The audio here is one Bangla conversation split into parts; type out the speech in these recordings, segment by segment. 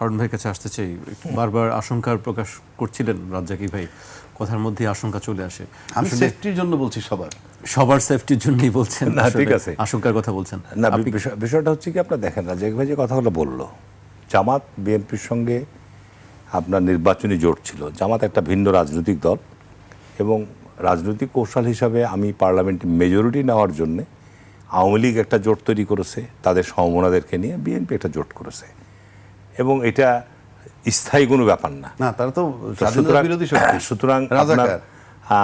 হারুন ভাইয়ের কাছে আসতে চাই। বারবার আশঙ্কার প্রকাশ করছিলেন রাজ্জাকি ভাই। কথার মধ্যে আশঙ্কা চলে আসে। আমি সেফটির জন্য বলছি সবার। সবার সেফটির জন্যই বলছেন। না, ঠিক আছে। আশঙ্কার কথা বলছেন। না বিষয়টা হচ্ছে কি আপনার দেখেন রাজাক ভাই যে কথাগুলো বলল জামাত বিএনপির সঙ্গে আপনার নির্বাচনী জোট ছিল। জামাত একটা ভিন্ন রাজনৈতিক দল এবং রাজনৈতিক কৌশল হিসাবে আমি পার্লামেন্টে মেজরিটি নেওয়ার জন্যে আওয়ামী লীগ একটা জোট তৈরি করেছে তাদের সমমনাদেরকে নিয়ে বিএনপি একটা জোট করেছে। এবং এটা স্থায়ী কোনো ব্যাপার না। না তারা তো সুতরাং- বিরোধী শক্তি। সুতরাং আহ,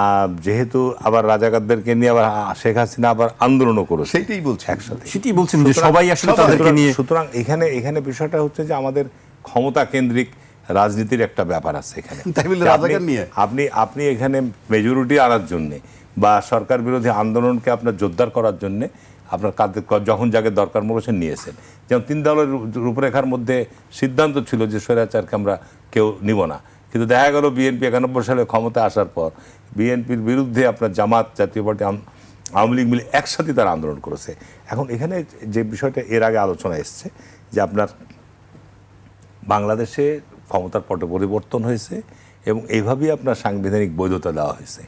যেহেতু আবার রাজাকারদেরকে নিয়ে আবার শেখ হাসিনা আবার আন্দোলনও করেছে। সেইটাই বলছি একসাথে। সেটাই বলছেন যে সবাই আসলে তাদেরকে নিয়ে সুতরাং এখানে এখানে বিষয়টা হচ্ছে যে আমাদের ক্ষমতা কেন্দ্রিক রাজনীতির একটা ব্যাপার আছে এখানে। আপনি আপনি এখানে মেজরিটি আনার জন্যে বা সরকার বিরোধী আন্দোলনকে আপনার জোরদার করার জন্য আপনার কাদের যখন যাকে দরকার মনে নিয়েছেন। যেমন তিন দলের রূপরেখার মধ্যে সিদ্ধান্ত ছিল যে স্বৈরাচারকে আমরা কেউ নিব না। কিন্তু দেখা গেল বিএনপি একানব্বই সালে ক্ষমতা আসার পর বিএনপির বিরুদ্ধে আপনার জামাত, জাতীয় পার্টি আওয়ামী লীগ মিলে একসাথে তারা আন্দোলন করেছে। এখন এখানে যে বিষয়টা এর আগে আলোচনা এসছে, যে আপনার বাংলাদেশে ক্ষমতার পটে পরিবর্তন হয়েছে এবং এইভাবেই আপনার সাংবিধানিক বৈধতা দেওয়া হয়েছে।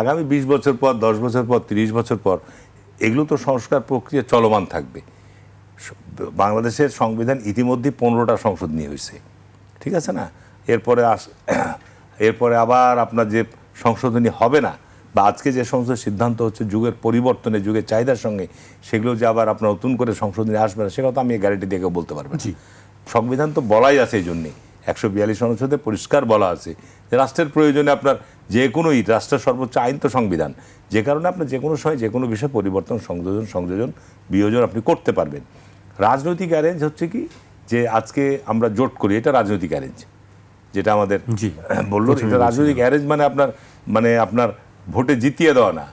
আগামী বিশ বছর পর, দশ বছর পর, তিরিশ বছর পর এগুলো তো সংস্কার প্রক্রিয়া চলমান থাকবে। বাংলাদেশের সংবিধান ইতিমধ্যে পনেরোটা সংশোধনী নিয়ে হয়েছে। ঠিক আছে না? এরপরে আস এরপরে আবার আপনার যে সংশোধনী হবে না বা আজকে যে সমস্ত সিদ্ধান্ত হচ্ছে যুগের পরিবর্তনে যুগের চাহিদার সঙ্গে সেগুলো যে আবার আপনার নতুন করে সংশোধনী আসবে না সে কথা আমি গ্যারেন্টি দিয়ে কেউ বলতে পারবেন। সংবিধান তো বলাই আছে এই জন্যে। একশো বিয়াল্লিশ অনুচ্ছেদে পরিষ্কার বলা আছে যে রাষ্ট্রের প্রয়োজনে আপনার যে কোনোই রাষ্ট্রের সর্বোচ্চ আইন তো সংবিধান। যে কারণে আপনার যে কোনো সময় যে কোনো বিষয়ে পরিবর্তন সংযোজন সংযোজন বিয়োজন আপনি করতে পারবেন। রাজনৈতিক অ্যারেঞ্জ হচ্ছে কি? যে আজকে আমরা জোট করি এটা রাজনৈতিক অ্যারেঞ্জ যেটা আমাদের। বলল এটা রাজনৈতিক অ্যারেঞ্জ মানে আপনার মানে আপনার ভোটে জিতিয়ে দেওয়া না।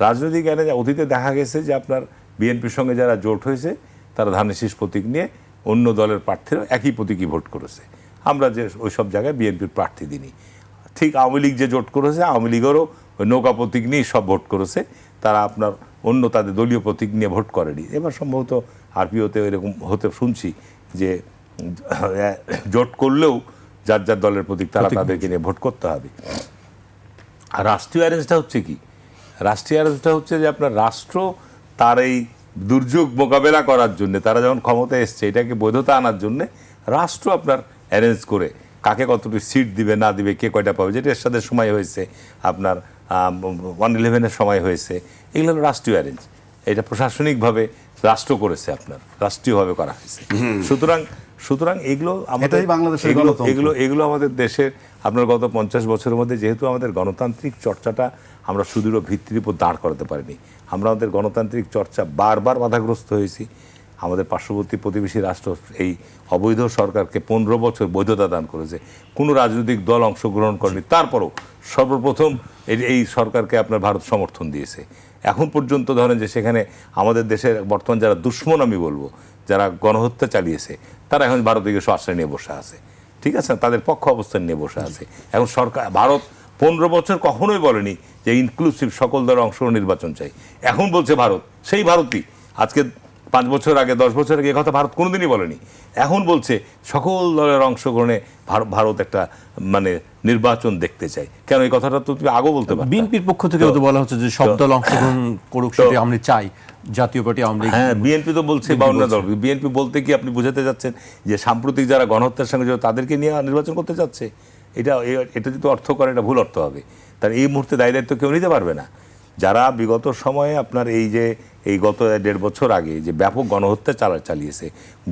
রাজনৈতিক অ্যারেঞ্জ অতীতে দেখা গেছে যে আপনার বিএনপির সঙ্গে যারা জোট হয়েছে তারা ধানের শীষ প্রতীক নিয়ে অন্য দলের প্রার্থীরা একই প্রতীকই ভোট করেছে। আমরা যে ওই সব জায়গায় বিএনপির প্রার্থী দিনই। ঠিক আওয়ামী লীগ যে জোট করেছে আওয়ামী লীগেরও ওই নৌকা প্রতীক নিয়ে সব ভোট করেছে। তারা আপনার অন্য তাদের দলীয় প্রতীক নিয়ে ভোট করেনি। এবার সম্ভবত আরপিওতে এরকম হতে শুনছি যে জোট করলেও যার যার দলের প্রতীক তারা তাদেরকে নিয়ে ভোট করতে হবে। আর রাষ্ট্রীয় অ্যারেঞ্জটা হচ্ছে কি? রাষ্ট্রীয় অ্যারেঞ্জটা হচ্ছে যে আপনার রাষ্ট্র তার এই দুর্যোগ মোকাবেলা করার জন্য তারা যখন ক্ষমতায় এসছে এটাকে বৈধতা আনার জন্য রাষ্ট্র আপনার অ্যারেঞ্জ করে কাকে কতটুকু সিট দিবে না দিবে কে কয়টা পাবে যেটা এরশাদের সময় হয়েছে আপনার ওয়ান ইলেভেনের সময় হয়েছে এগুলো হলো রাষ্ট্রীয় অ্যারেঞ্জ। এটা প্রশাসনিকভাবে রাষ্ট্র করেছে আপনার রাষ্ট্রীয়ভাবে করা হয়েছে। সুতরাং সুতরাং এগুলো আমাদের এটাই বাংলাদেশের এগুলো এগুলো এগুলো আমাদের দেশের আপনার গত পঞ্চাশ বছরের মধ্যে যেহেতু আমাদের গণতান্ত্রিক চর্চাটা আমরা সুদৃঢ় ভিত্তির উপর দাঁড় করাতে পারিনি আমরা আমাদের গণতান্ত্রিক চর্চা বারবার বাধাগ্রস্ত হয়েছি। আমাদের পার্শ্ববর্তী প্রতিবেশী রাষ্ট্র এই অবৈধ সরকারকে পনেরো বছর বৈধতা দান করেছে। কোনো রাজনৈতিক দল অংশগ্রহণ করেনি। তারপরও সর্বপ্রথম এই- সরকারকে আপনার ভারত সমর্থন দিয়েছে। এখন পর্যন্ত ধরেন যে সেখানে আমাদের দেশের বর্তমান যারা দুশ্মন আমি বলব, যারা গণহত্যা চালিয়েছে, তারা এখন ভারতীয় আশ্রয় নিয়ে বসে আছে। ঠিক আছে? তাদের পক্ষ অবস্থান নিয়ে বসে আছে। এখন সরকার, ভারত পনেরো বছর কখনোই বলেনি যে ইনক্লুসিভ সকল দলের অংশগ্রহণ নির্বাচন চাই। এখন বলছে ভারত, সেই ভারতই আজকে পাঁচ বছর আগে দশ বছর আগে কথা ভারত কোনোদিনই বলেনি। এখন বলছে সকল দলের অংশগ্রহণে ভারত একটা মানে নির্বাচন দেখতে চাই কেন? এই কথাটা তো তুমি আগেও বলতে পারো বিএনপির পক্ষ থেকে তো বলা হচ্ছে যে সব দল অংশগ্রহণ করুক সেটা আমরা চাই। জাতীয় পার্টি আওয়ামী লীগ। হ্যাঁ বিএনপি তো বলছে বাউন্ন দল। বিএনপি বলতে কি আপনি বুঝাতে যাচ্ছেন যে সাম্প্রতিক যারা গণহত্যার সঙ্গে তাদেরকে নিয়ে নির্বাচন করতে যাচ্ছে এটা এটা যদি অর্থ করে এটা ভুল অর্থ হবে। তার এই মুহূর্তে দায় দায়িত্ব কেউ নিতে পারবে না। যারা বিগত সময়ে আপনার এই যে এই গত দেড় বছর আগে যে ব্যাপক গণহত্যা চালা চালিয়েছে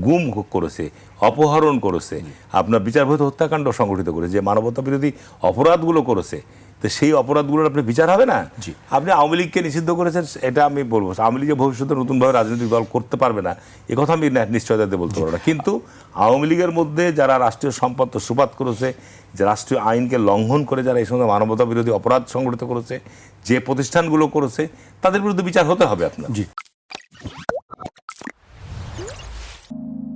গুম করেছে অপহরণ করেছে আপনার বিচারভূত হত্যাকাণ্ড সংগঠিত করেছে যে মানবতা বিরোধী অপরাধগুলো করেছে তো সেই অপরাধগুলোর আপনি বিচার হবে না? জি। আপনি আওয়ামী লীগকে নিষিদ্ধ করেছেন এটা আমি বলব। আওয়ামী লীগের ভবিষ্যতে নতুনভাবে রাজনৈতিক দল করতে পারবে না এ কথা আমি নিশ্চয়তাতে বলতে পারব না। কিন্তু আওয়ামী লীগের মধ্যে যারা রাষ্ট্রীয় সম্পদ সুপাত করেছে যে রাষ্ট্রীয় আইনকে লঙ্ঘন করে যারা এই সঙ্গে মানবতা বিরোধী অপরাধ সংগঠিত করেছে যে প্রতিষ্ঠানগুলো করেছে তাদের বিরুদ্ধে বিচার হতে হবে আপনার। জি।